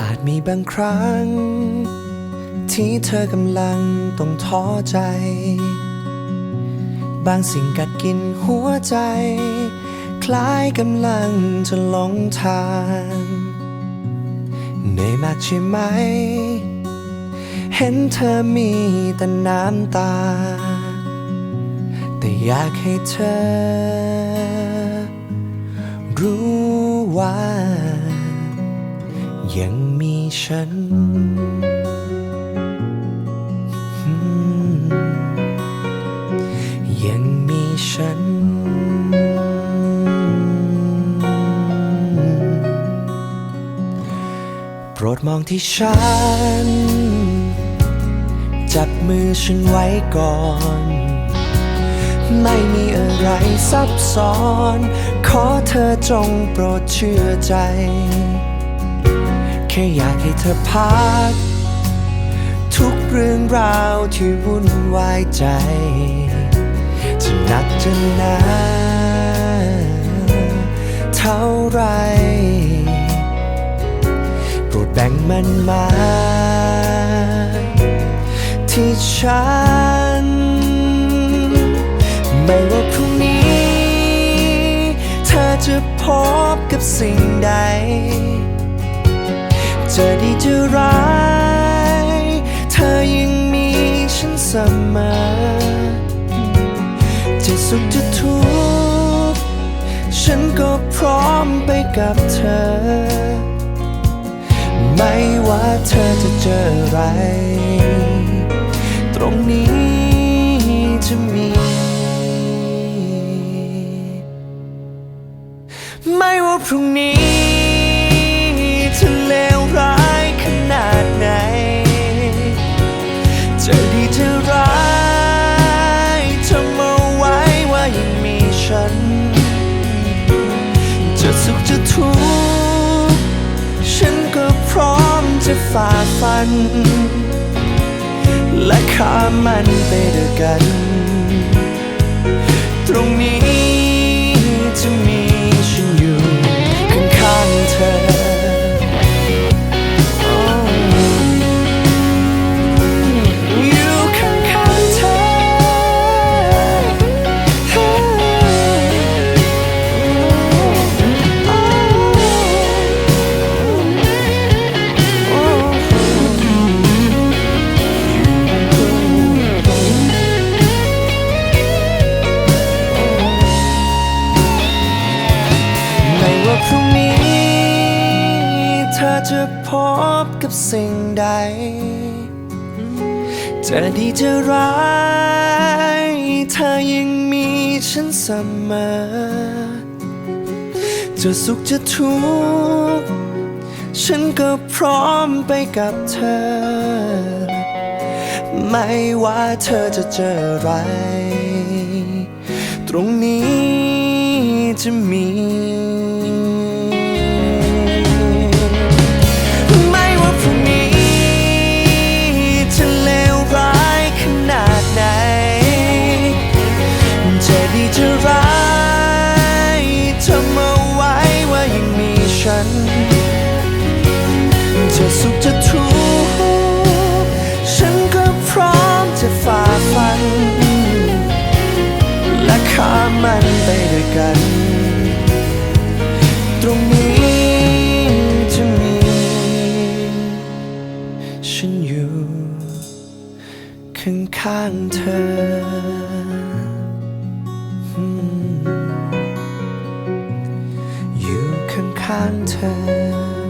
อาจมีบางครั้ง ที่เธอกำลังต้องท้อใจ บางสิ่งกัดกินหัวใจ คล้ายกำลังจะหลงทางเหนื่อยมากใช่ไหม เห็นเธอมีแต่น้ำตา แต่อยากให้เธอ รู้ว่า ยังมีฉัน ยังมีฉัน โปรดมองที่ฉัน จับมือฉันไว้ก่อน ไม่มีอะไรซับซ้อน ขอเธอจงโปรดเชื่อใจ แค่อยากให้เธอพัก ทุกเรื่องราวที่วุ่นวายใจ จะหนักจะหนาเท่าไร โปรดแบ่งมันมา ที่ฉัน ไม่ว่าพรุ่งนี้ เธอจะพบกับสิ่งใด เจะดีจะร้าย เธอยังมีฉันเสมอ จะสุขจะทุกข์ฉันก็พร้อมไปกับเธอ ไม่ว่าเธอจะเจออะไร ไม่ว่าพรุ่งนี้จะเลวร้ายขนาดไหน จะดีจะร้ายจำเอาไว้ว่ายังมีฉัน จะสุขจะทุกข์ฉันก็พร้อมจะฝ่าฟัน และข้ามมันไปด้วยกัน จะพบกับสิ่งใดจะดีจะร้ายเธอยังมีฉันเสมอ จะสุขจะทุกข์ฉันก็พร้อมไปกับเธอ ไม่ว่าเธอจะเจออะไร ตรงนี้จะมี จะดีจะร้ายจำเอาไว้ว่ายังมีฉัน จะสุขจะทุกข์ฉันก็พร้อมจะฝ่าฟัน และข้ามมันไปด้วยกัน ตรงนี้จะมี ฉันอยู่ข้างๆเธอ 忐忑。